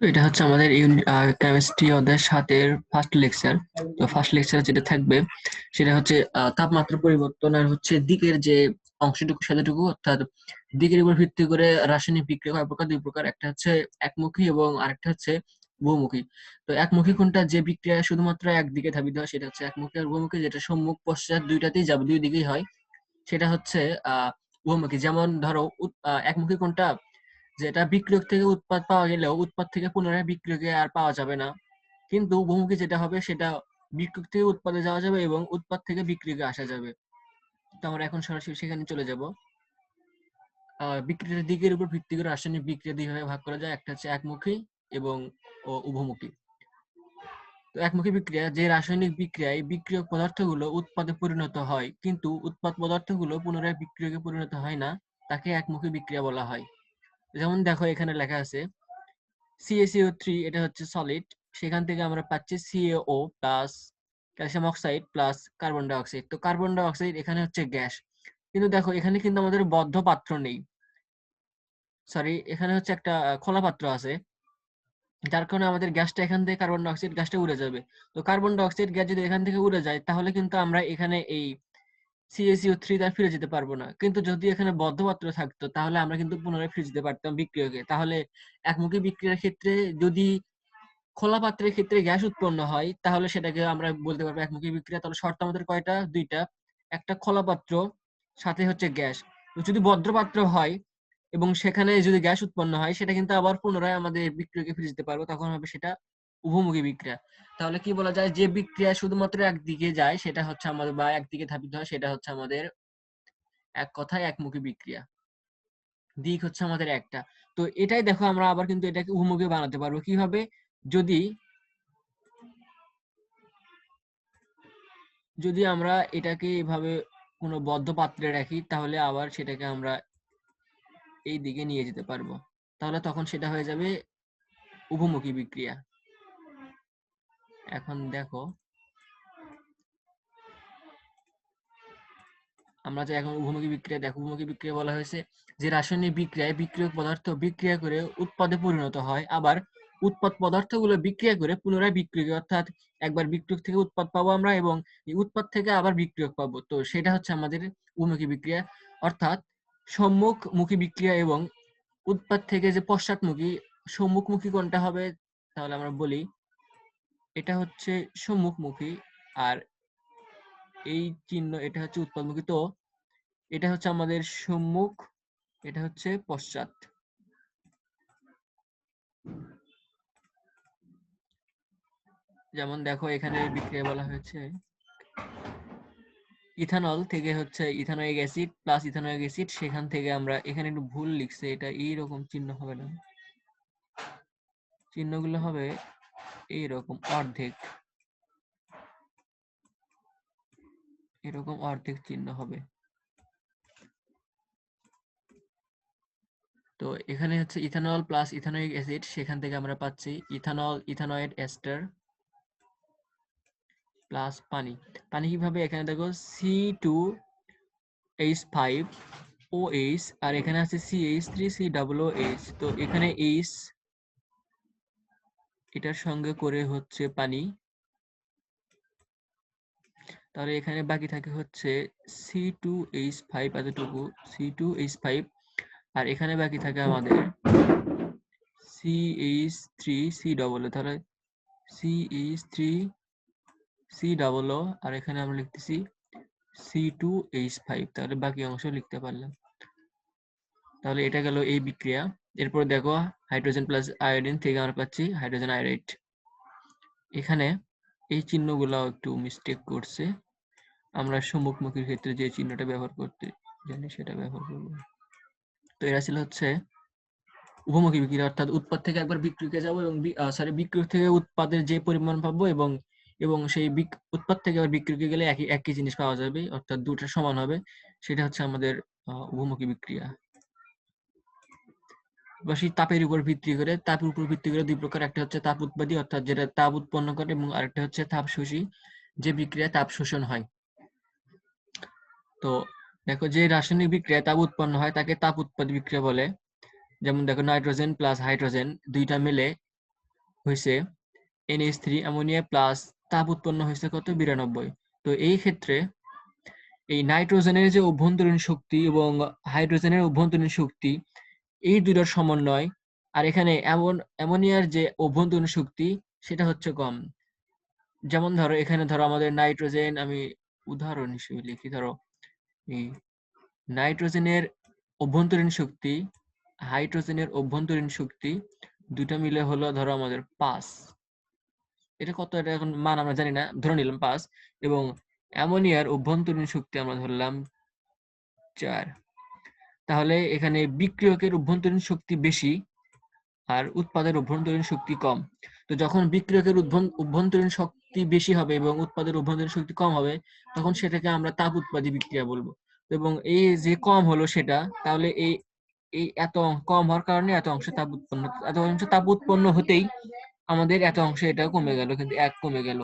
এটা হচ্ছে আমাদের কেমিস্ট্রি অধ্যায়ের সাতের ফার্স্ট লেকচার তো ফার্স্ট লেকচার যেটা থাকবে, সেটা হচ্ছে তাপমাত্রা পরিবর্তন আর হচ্ছে দিকের যে অংশটুকু সেটাটুকু অর্থাৎ দিকের উপর ভিত্তি করে রাসায়নিক বিক্রিয়া কয় প্রকার, দুই প্রকার। একটা হচ্ছে একমুখী এবং আরেকটা হচ্ছে বহুমুখী। তো একমুখী কোনটা? যে বিক্রিয়া শুধুমাত্র একদিকে ধাবিত হয়, সেটা হচ্ছে একমুখী আর বহুমুখী, যেটা সম্মুখ পশ্চাৎ দুইটাতেই যাবে দুই দিকেই হয়, সেটা হচ্ছে আহ বহুমুখী। যেমন ধরো একমুখী কোনটা? যেটা বিক্রিয়ক থেকে উৎপাদ পাওয়া গেলেও উৎপাদ থেকে পুনরায় বিক্রিয়কে আর পাওয়া যাবে না। কিন্তু বহুমুখী যেটা হবে সেটা বিক্রিয়ক থেকে উৎপাদে যাওয়া যাবে এবং উৎপাদ থেকে বিক্রিয়কে আসা যাবে। তো আমরা এখন সরাসরি সেখানে চলে যাব। বিক্রিয়ার দিকের উপর ভিত্তি করে রাসায়নিক বিক্রিয়া দুই ভাগে করা যায়। একটা হচ্ছে একমুখী এবং উভমুখী। তো একমুখী বিক্রিয়া, যে রাসায়নিক বিক্রিয়ায় বিক্রিয়ক পদার্থগুলো উৎপাদে পরিণত হয়, কিন্তু উৎপাদ পদার্থগুলো পুনরায় বিক্রিয়কে পরিণত হয় না, তাকে একমুখী বিক্রিয়া বলা হয়। যেমন দেখো এখানে লেখা আছে CaCO থ্রি এটা হচ্ছে সলিড সেখান থেকে আমরা পাচ্ছি CaO plus calcium oxide plus carbon dioxide তো কার্বন ডাইঅক্সাইড এখানে হচ্ছে গ্যাস কিন্তু দেখো এখানে কিন্তু আমাদের বদ্ধ পাত্র নেই সরি এখানে হচ্ছে একটা খোলা পাত্র আছে, যার কারণে আমাদের গ্যাসটা এখান থেকে কার্বন ডাই অক্সাইড গ্যাসটা উড়ে যাবে, তো কার্বন ডাই অক্সাইড গ্যাস যদি এখান থেকে উড়ে যায়, তাহলে কিন্তু আমরা এখানে এই CaCO থ্রি তার ফিরে যেতে পারব না। কিন্তু যদি এখানে বদ্ধ পাত্র থাকতো, তাহলে আমরা কিন্তু পুনরায় ফিরে যেতে পারতাম বিক্রিয়কে। তাহলে একমুখী বিক্রিয়ার ক্ষেত্রে যদি খোলা পাত্রের ক্ষেত্রে গ্যাস উৎপন্ন হয়, তাহলে সেটাকে আমরা বলতে পারব একমুখী বিক্রিয়া। তাহলে শর্ত আমাদের কয়টা? দুইটা। একটা খোলা পাত্র সাথে হচ্ছে গ্যাস। যদি বদ্ধ পাত্র হয় এবং সেখানে যদি গ্যাস উৎপন্ন হয়, সেটা কিন্তু আবার পুনরায় আমাদের বিক্রিয়কে ফিরে যেতে পারব। তখন হবে সেটা উভমুখী বিক্রিয়া। তাহলে কি বলা যায়? যে বিক্রিয়া শুধুমাত্র একদিকে যায়, সেটা হচ্ছে আমাদের বা একদিকে ধাবিত হয়, সেটা হচ্ছে আমাদের এক কথায় একমুখী বিক্রিয়া। দিক হচ্ছে আমাদের একটা। তো এটাই দেখো আমরা আবার কিন্তু এটাকে উভমুখী বানাতে পারব। কীভাবে? যদি যদি আমরা এটাকে এভাবে কোনো বদ্ধ পাত্রে রাখি, তাহলে আবার সেটাকে আমরা এই দিকে নিয়ে যেতে পারব। তাহলে তখন সেটা হয়ে যাবে উভমুখী বিক্রিয়া। এখন দেখো, আমরা যে এখন উভমুখী বিক্রিয়া, দেখো উভমুখী বিক্রিয়া বলা হয়েছে যে রাসায়নিক বিক্রিয়ায় বিক্রিয়ক পদার্থ বিক্রিয়া করে উৎপাদে পরিণত হয়, আবার উৎপাদ পদার্থগুলো বিক্রিয়া করে পুনরায় বিক্রিয়ক অর্থাৎ একবার বিক্রিয়ক থেকে উৎপাদ পাবো আমরা এবং এই উৎপাদ থেকে আবার বিক্রিয়ক পাবো। তো সেটা হচ্ছে আমাদের উভমুখী বিক্রিয়া, অর্থাৎ সম্মুখমুখী বিক্রিয়া এবং উৎপাদ থেকে যে পশ্চাৎমুখী, সম্মুখমুখী কোনটা হবে? তাহলে আমরা বলি এটা হচ্ছে সম্মুখমুখী আর এই চিহ্ন, এটা হচ্ছে উৎপাদমুখী তো এটা হচ্ছে আমাদের সম্মুখ, এটা হচ্ছে পশ্চাৎ। যেমন দেখো এখানে বিক্রিয়া বলা হয়েছে, ইথানল থেকে হচ্ছে ethanoic acid plus ethanoic acid, সেখান থেকে আমরা এখানে একটু ভুল লিখছে, এটা এইরকম চিহ্ন হবে না। চিহ্নগুলো হবে এইরকম অর্ধেক। এরকম অর্ধেক চিহ্ন হবে। তো এখানে হচ্ছে ইথানল প্লাস ইথানোয়িক অ্যাসিড সেখান থেকে আমরা পাচ্ছি ইথানল ইথানয়েড এস্টার প্লাস পানি। পানি কীভাবে? এখানে দেখো C two H five O H আর এখানে আছে C H three C double O H তো এখানে এইচ এটার সঙ্গে করে হচ্ছে পানি। তাহলে এখানে বাকি থাকে হচ্ছে সি টু এইচ ফাইভ এতটুকু সি টু এইচ ফাইভ আর এখানে বাকি থাকে আমাদের C H three C double তাহলে C H three C double O আর এখানে আমরা লিখতেছি সি টু এইচ ফাইভ তাহলে বাকি অংশ লিখতে পারলাম। তাহলে এটা গেল এই বিক্রিয়া। এরপর দেখো হাইড্রোজেন প্লাস আয়োডিন থেকে আমরা পাচ্ছি হাইড্রোজেন আয়োডাইড এখানে এই চিহ্নগুলো একটু মিস্টেক করছে। আমরা সম্মুখমুখীর ক্ষেত্রে যে চিহ্নটা ব্যবহার করতে জানি সেটা ব্যবহার করব। তো এরা ছিল হচ্ছে উপমুখী বিক্রিয়া অর্থাৎ উৎপাদ থেকে একবার বিক্রিয়কে যাব এবং সরি বিক্রিয়ক থেকে উৎপাদের যে পরিমাণ পাবো এবং এবং সেই উৎপাদ থেকে আবার বিক্রিয়কে গেলে একই একই জিনিস পাওয়া যাবে অর্থাৎ দুটো সমান হবে। সেটা হচ্ছে আমাদের আহ, উভমুখী বিক্রিয়া। বা সেই তাপের উপর ভিত্তি করে, তাপের উপর ভিত্তি করে দুই প্রকার, একটা হচ্ছে তাপ উৎপাদী, অর্থাৎ যেটা তাপ উৎপন্ন করে, এবং আরেকটা হচ্ছে তাপ শোষী, যে বিক্রিয়ায় তাপ শোষণ হয়। তো দেখো, যে রাসায়নিক বিক্রিয়ায় তাপ উৎপন্ন হয়, তাকে তাপ উৎপাদী বিক্রিয়া বলে। যেমন দেখো, নাইট্রোজেন প্লাস হাইড্রোজেন দুইটা মিলে হয়েছে এনএইচ থ্রি অ্যামোনিয়া প্লাস তাপ উৎপন্ন হয়েছে কত? বিরানব্বই। তো এই ক্ষেত্রে এই নাইট্রোজেনের যে অভ্যন্তরীণ শক্তি এবং হাইড্রোজেনের অভ্যন্তরীণ শক্তি এই দুটোর সমন্বয়। আর এখানে এমন, অ্যামোনিয়ার যে অভ্যন্তরীণ শক্তি, সেটা হচ্ছে কম যেমন ধরো, এখানে ধরো আমাদের নাইট্রোজেন, আমি উদাহরণ হিসেবে লিখি, ধরো নাইট্রোজেনের অভ্যন্তরীণ শক্তি, হাইড্রোজেনের অভ্যন্তরীণ শক্তি দুটো মিলে হলো ধরো আমাদের পাঁচ। এটা কত, এটা এখন মান আমরা জানি না, ধরে নিলাম পাঁচ। এবং অ্যামোনিয়ার অভ্যন্তরীণ শক্তি আমরা ধরলাম চার। তাহলে এখানে বিক্রিয়কের অভ্যন্তরীণ শক্তি বেশি আর উৎপাদের অভ্যন্তরীণ শক্তি কম। তো যখন বিক্রিয়কের অভ্যন্তরীণ শক্তি বেশি হবে এবং উৎপাদের অভ্যন্তরীণ শক্তি কম হবে, তখন সেটাকে আমরা তাপ উৎপাদী বিক্রিয়া বলব। এবং এই যে কম হলো সেটা, তাহলে এই এই এত কম হওয়ার কারণে এত অংশে তাপ উৎপন্ন, এত অংশ তাপ উৎপন্ন হতেই আমাদের এত অংশে এটা কমে গেল, কিন্তু এক কমে গেল।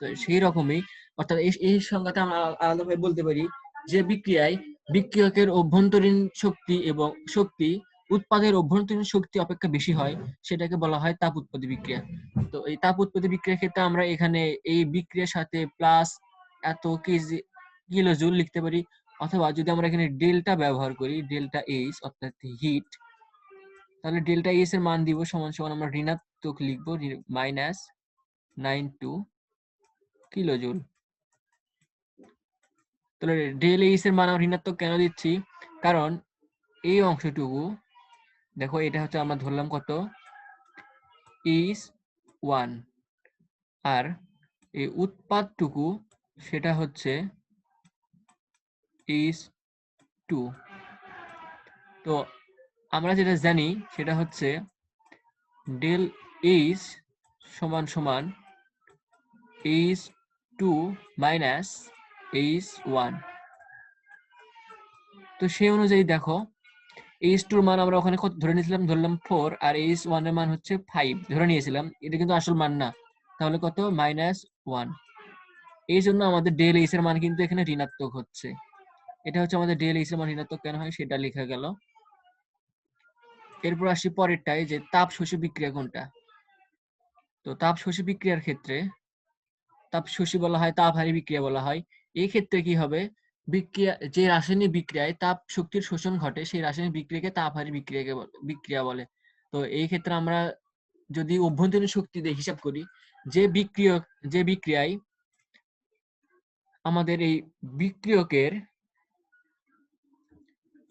তো সেই রকমই, অর্থাৎ এই সংজ্ঞাতে আমরা আলাদাভাবে বলতে পারি যে বিক্রিয়ায় বিক্রিয়কের অভ্যন্তরীণ শক্তি এবং শক্তি, উৎপাদের অভ্যন্তরীণ শক্তি অপেক্ষা বেশি হয়, সেটাকে বলা হয় তাপ উৎপত্তি বিক্রিয়া। তো এই তাপ উৎপত্তি বিক্রিয়ার ক্ষেত্রে আমরা এখানে এই বিক্রিয়ার সাথে প্লাস এত কেজি কিলো জুল লিখতে পারি। অথবা যদি আমরা এখানে ডেল্টা ব্যবহার করি ডেল্টা এইচ অর্থাৎ হিট তাহলে ডেল্টা এইচ এর মান দিব সমান সমান আমরা ঋণাত্মক লিখব minus nine two kilo joule তাহলে ডেল এইচ এর মান আমরা ঋণাত্মক কেন দিচ্ছি? কারণ এই অংশটুকু, দেখো এটা হচ্ছে আমরা ধরলাম কত? ইস ওয়ান আর এই উৎপাদটুকু সেটা হচ্ছে ইস টু তো আমরা যেটা জানি সেটা হচ্ছে ডেল এইচ সমান সমান H two minus H one তো সেই অনুযায়ী দেখো এইচ টুর মান আমরা ওখানে ধরে নিয়েছিলাম? ধরলাম ফোর আর এইচ ওয়ানের মান হচ্ছে ফাইভ ধরে নিয়েছিলাম, এটা কিন্তু আসল মান না। তাহলে কত? মাইনাস ওয়ান এই জন্য আমাদের ডেল এইচ এর মান কিন্তু এখানে ঋণাত্মক হচ্ছে। এটা হচ্ছে আমাদের ডেল এইচ এর মান ঋণাত্মক কেন হয়? সেটা লেখা গেল। এরপর আসি পরেরটাই যে তাপ শোষী বিক্রিয়া কোনটা? তো তাপ শোষী বিক্রিয়ার ক্ষেত্রে তাপ শোষী বলা হয় তাপহারী বিক্রিয়া বলা হয়। এই ক্ষেত্রে কি হবে? বিক্রিয়া, যে রাসায়নিক বিক্রিয়ায় তাপ শক্তির শোষণ ঘটে, সেই রাসায়নিক বিক্রিয়াকে তাপহারী বিক্রিয়াকে বিক্রিয়া বলে। তো এই ক্ষেত্রে আমরা যদি অভ্যন্তরীণ শক্তি দিয়ে হিসাব করি, যে বিক্রিয়, যে বিক্রিয়ায় আমাদের এই বিক্রিয়কের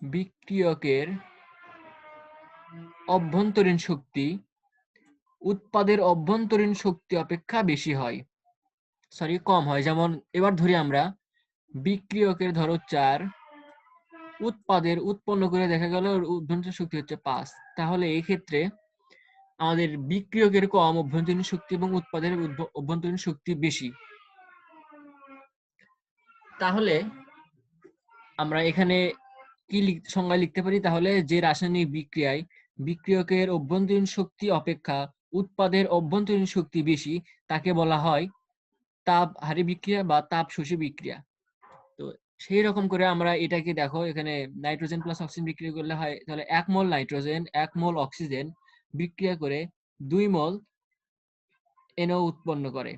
বিক্রিয়কের অভ্যন্তরীণ শক্তি, উৎপাদের অভ্যন্তরীণ শক্তি অপেক্ষা বেশি হয়। সরি কম হয়। যেমন এবার ধরি আমরা, বিক্রিয়কের ধরো চার, উৎপাদের উৎপন্ন করে দেখা গেল অভ্যন্তরীণ শক্তি হচ্ছে পাঁচ। তাহলে এই ক্ষেত্রে আমাদের বিক্রিয়কের কম, অভ্যন্তরীণ শক্তি এবং উৎপাদের অভ্যন্তরীণ শক্তি বেশি। তাহলে আমরা এখানে কি সংজ্ঞা লিখতে পারি? তাহলে যে রাসায়নিক বিক্রিয়ায় বিক্রিয়কের অভ্যন্তরীণ শক্তি অপেক্ষা উৎপাদের অভ্যন্তরীণ শক্তি বেশি, তাকে বলা হয় তাপ হারি বিক্রিয়া বা তাপ শোষী বিক্রিয়া। তো সেই রকম করে আমরা এটাকে দেখো, এখানে নাইট্রোজেন প্লাস অক্সিজেন বিক্রিয়া করলে হয়, তাহলে এক মোল নাইট্রোজেন, এক মোল অক্সিজেন বিক্রিয়া করে দুই মোল এনও উৎপন্ন করে।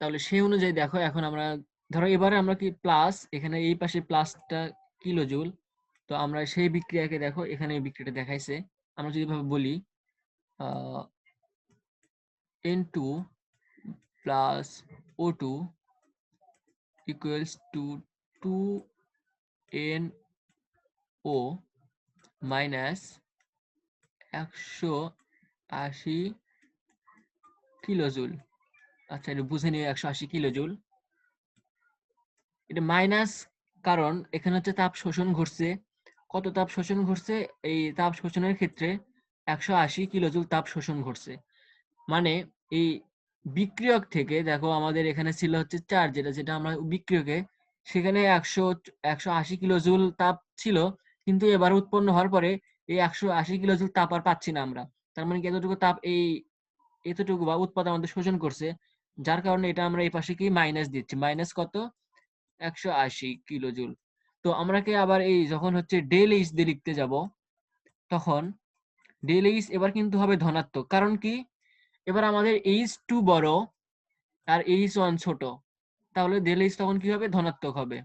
তাহলে সেই অনুযায়ী দেখো, এখন আমরা, ধরো এবারে আমরা কি প্লাস এখানে এই পাশে প্লাসটা কিলো জুল তো আমরা সেই বিক্রিয়াকে দেখো, এখানে বিক্রিয়াটা দেখাইছে। আমরা যদি বলি N two two two N O minus একশো আশি কিলোজুল আচ্ছা এটা বুঝে নিয়ে একশো আশি কিলোজুল এটা মাইনাস কারণ এখানে হচ্ছে তাপ শোষণ ঘটছে। কত তাপ শোষণ ঘটছে? এই তাপ শোষণের ক্ষেত্রে একশো আশি কিলোজুল তাপ শোষণ ঘটছে। মানে এই বিক্রিয়ক থেকে, দেখো আমাদের এখানে ছিল হচ্ছে চার যেটা যেটা আমরা বিক্রিয়কে, সেখানে একশো একশো আশি কিলোজুল তাপ ছিল, কিন্তু এবার উৎপন্ন হওয়ার পরে এই একশো আশি কিলোজুল তাপ আর পাচ্ছি না আমরা। তার মানে এতটুকু তাপ এই, এতটুকু বা উৎপাদ আমাদের শোষণ করছে, যার কারণে এটা আমরা এই পাশে কি মাইনাস দিচ্ছি। মাইনাস কত? একশো আশি কিলোজুল তো আমরা কি আবার এই যখন হচ্ছে ডেল এইচ দিয়ে লিখতে যাব, তখন ডেল এইচ এবার কিন্তু হবে ধনাত্মক। কারণ কি? এবার আমাদের এইচ টু বড় আর এইচ ওয়ান ছোট, তাহলে ডেল এইচ তখন কি হবে? ধনাত্মক হবে।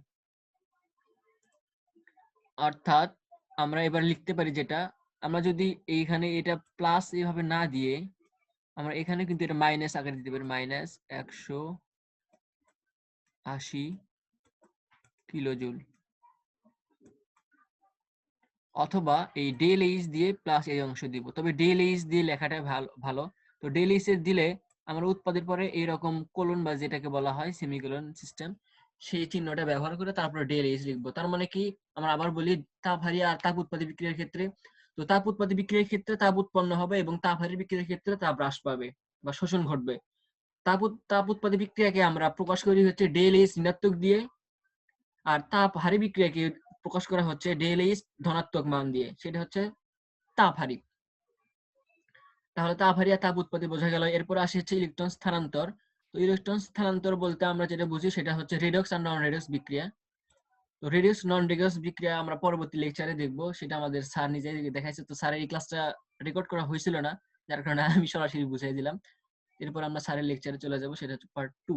অর্থাৎ আমরা এবার লিখতে পারি যেটা, আমরা যদি এইখানে এটা প্লাস এইভাবে না দিয়ে, আমরা এখানে কিন্তু এটা মাইনাস আকারে দিতে পারি মাইনাস একশো আশি কিলোজুল অথবা এই ডেল এইচ দিয়ে প্লাস এই অংশ দিব। তবে ডেল এইচ দিয়ে লেখাটা ভালো ভালো। তো ডেল এইচ দিলে আমরা উৎপাদের পরে এইরকম কোলন বা যেটাকে বলা হয় সেমিকোলন সিস্টেম সেই চিহ্নটা ব্যবহার করে তারপরে ডেল এইচ লিখব। তার মানে কি? আমরা আবার বলি তাপ হারিয়ে আর তাপ উৎপাদী বিক্রিয়ার ক্ষেত্রে। তো তাপ উৎপাদী বিক্রিয়ার ক্ষেত্রে তাপ উৎপন্ন হবে এবং তাপ হারিয়ে বিক্রিয়ার ক্ষেত্রে তাপ হ্রাস পাবে বা শোষণ ঘটবে। তাপ তাপ উৎপাদী বিক্রিয়াকে আমরা প্রকাশ করি হচ্ছে ডেল এইচ ঋণাত্মক দিয়ে আর তাপ হারি বিক্রিয়াকে প্রকাশ করা হচ্ছে ডেল এইচ ধনাত্মক মান দিয়ে। সেটা হচ্ছে তাপ হারি। তাহলে আর তাপ উৎপত্তি বোঝা গেল। এরপর আসে হচ্ছে ইলেকট্রন স্থানান্তর। তো ইলেকট্রন স্থানান্তর বলতে আমরা যেটা বুঝি সেটা হচ্ছে রিডক্স আর নন রিডক্স বিক্রিয়া। তো রিডিউস নন রিডিউস বিক্রিয়া আমরা পরবর্তী লেকচারে দেখব। সেটা আমাদের স্যার নিজে দেখাইছে। তো স্যার এই ক্লাসটা রেকর্ড করা হয়েছিল না, যার কারণে আমি সরাসরি বুঝাই দিলাম। এরপর আমরা স্যারের লেকচারে চলে যাব। সেটা হচ্ছে পার্ট টু